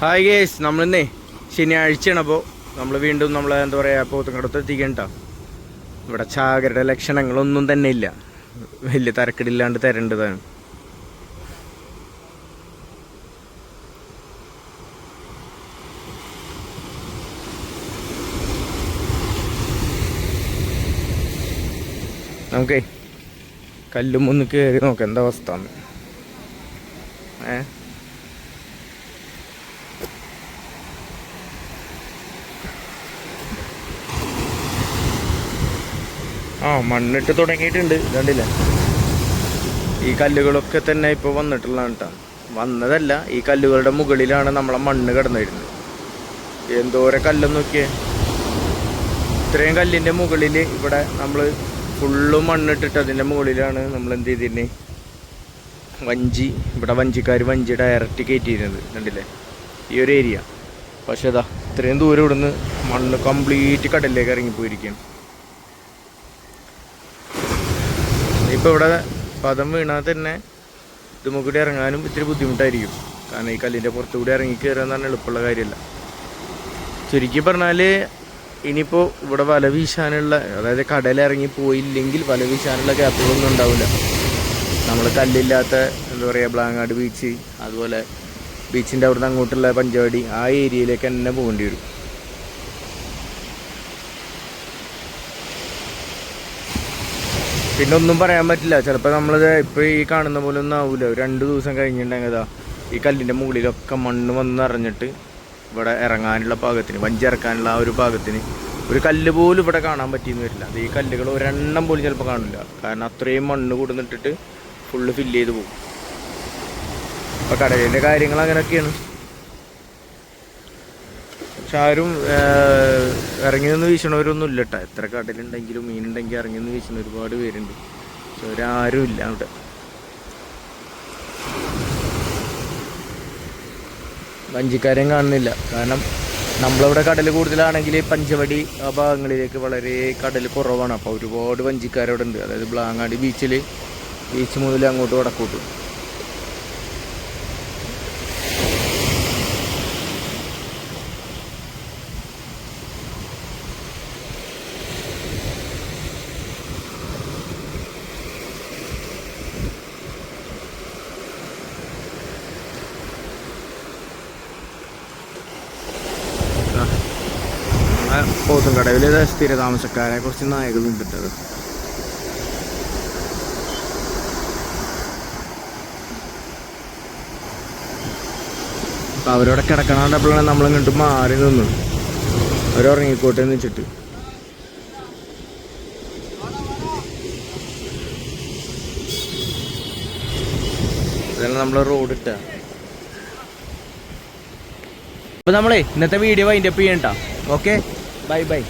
Hi guys നമ്മളിന്നേ ശനിയാഴ്ചയാണ് അപ്പോൾ നമ്മൾ വീണ്ടും നമ്മൾ എന്താ പറയുക പോത്തങ്കടത്ത് എത്തിക്കണ്ട ഇവിടെ ചാകരുടെ ലക്ഷണങ്ങളൊന്നും തന്നെ ഇല്ല. വലിയ തരക്കിടില്ലാണ്ട് തരേണ്ടതാണ് നമുക്കേ കല്ലും ഒന്ന് കയറി നോക്കാം എന്താ അവസ്ഥ? എന്ന് ആ മണ്ണിട്ട് തുടങ്ങിയിട്ടുണ്ട്. കണ്ടില്ലേ? ഈ കല്ലുകളൊക്കെ തന്നെ ഇപ്പോൾ വന്നിട്ടുള്ളതാണ് കേട്ടോ വന്നതല്ല ഈ കല്ലുകളുടെ മുകളിലാണ് നമ്മളെ മണ്ണ് കിടന്നിരുന്നത്. എന്തോരം കല്ലെന്ന് നോക്കിയേ? ഇത്രയും കല്ലിന്റെ മുകളിൽ ഇവിടെ നമ്മൾ ഫുള്ള് മണ്ണിട്ടിട്ട് അതിന്റെ മുകളിലാണ് നമ്മൾ എന്ത് ചെയ്തിരുന്നത് വഞ്ചി ഇവിടെ വഞ്ചിക്കാർ വഞ്ചി ഡയറക്റ്റ് കയറ്റിയിരുന്നത് കണ്ടില്ലേ? ഈ ഒരു ഏരിയ പക്ഷേ ഇതാ ഇത്രയും ദൂരം ഇവിടുന്ന് മണ്ണ് കംപ്ലീറ്റ് കടലിലേക്ക് ഇറങ്ങിപ്പോയിരിക്കുകയാണ്. ഇപ്പോൾ ഇവിടെ പദം വീണാൽ തന്നെ ഇതുമ്മ ഇറങ്ങാനും ഇത്തിരി ബുദ്ധിമുട്ടായിരിക്കും. കാരണം ഈ കല്ലിന്റെ പുറത്തുകൂടി ഇറങ്ങി കയറുക എന്ന് പറഞ്ഞാൽ എളുപ്പമുള്ള കാര്യമല്ല. ചുരുക്കി പറഞ്ഞാൽ ഇനിയിപ്പോൾ ഇവിടെ വല വീശാനുള്ള അതായത് കടലിറങ്ങി പോയില്ലെങ്കിൽ വല വീശാനുള്ള ഗ്യാപ്പുകളൊന്നും ഉണ്ടാവില്ല. നമ്മൾ കല്ലില്ലാത്ത എന്താ പറയുക ബ്ലാങ്ങാട് ബീച്ച് അതുപോലെ ബീച്ചിന്റെ അവിടുന്ന് അങ്ങോട്ടുള്ള പഞ്ചവാടി ആ ഏരിയയിലേക്ക് തന്നെ പോകേണ്ടി വരും. പിന്നെ ഒന്നും പറയാൻ പറ്റില്ല. ചിലപ്പോൾ നമ്മൾ ഇപ്പോൾ ഈ കാണുന്ന പോലെ ഒന്നും ആവില്ല രണ്ടു ദിവസം കഴിഞ്ഞിട്ടുണ്ടെങ്കിൽ ഈ കല്ലിന്റെ മുകളിലൊക്കെ മണ്ണ് വന്ന് നിറഞ്ഞിട്ട് ഇവിടെ ഇറങ്ങാനുള്ള പാകത്തിന് വഞ്ചി ഇറക്കാനുള്ള ആ ഒരു പാകത്തിന് ഒരു കല്ല് പോലും ഇവിടെ കാണാൻ പറ്റിയെന്ന് വരില്ല. അത് ഈ കല്ലുകൾ ഒരെണ്ണം പോലും ചിലപ്പോൾ കാണില്ല. കാരണം അത്രയും മണ്ണ് കൂടുന്നിട്ടിട്ട് ഫുള്ള് ഫില്ല് ചെയ്ത് പോകും. അപ്പോൾ കടലിന്റെ കാര്യങ്ങൾ അങ്ങനെയൊക്കെയാണ് പക്ഷെ ആരും ഇറങ്ങി നിന്ന് വീശണവരൊന്നും ഇല്ല കേട്ടോ എത്ര കടലുണ്ടെങ്കിലും മീനുണ്ടെങ്കിൽ ഇറങ്ങി നിന്ന് വീശുന്ന ഒരുപാട് പേരുണ്ട്. പക്ഷെ ഒരാരും ഇല്ല അവിടെ. വഞ്ചിക്കാരെയും കാണുന്നില്ല. കാരണം നമ്മളിവിടെ കടൽ കൂടുതലാണെങ്കിൽ പഞ്ചവടി ആ ഭാഗങ്ങളിലേക്ക് വളരെ കടൽ കുറവാണ്. അപ്പോൾ ഒരുപാട് വഞ്ചിക്കാരവിടെ ഉണ്ട് അതായത് ബ്ലാങ്ങാടി ബീച്ചിൽ ബീച്ച് മുതൽ അങ്ങോട്ട് വടക്കോട്ട്. പോത്തും കടവിൽ സ്ഥിര താമസക്കാരെ കുറച്ച് നായകളുണ്ട് കേട്ടത് അപ്പൊ അവരോടെ കിടക്കണാണ്ടപ്പോഴാണ് നമ്മൾ ഇങ്ങോട്ട് മാറി നിന്നു. അവരുറങ്ങിക്കോട്ടെ എന്ന് വെച്ചിട്ട്. ഇതെല്ലാം നമ്മൾ റോഡ് ഇട്ട. അപ്പൊ നമ്മളെ ഇന്നത്തെ വീഡിയോ വൈൻഡപ്പ് ചെയ്യണ്ട. Okay bye bye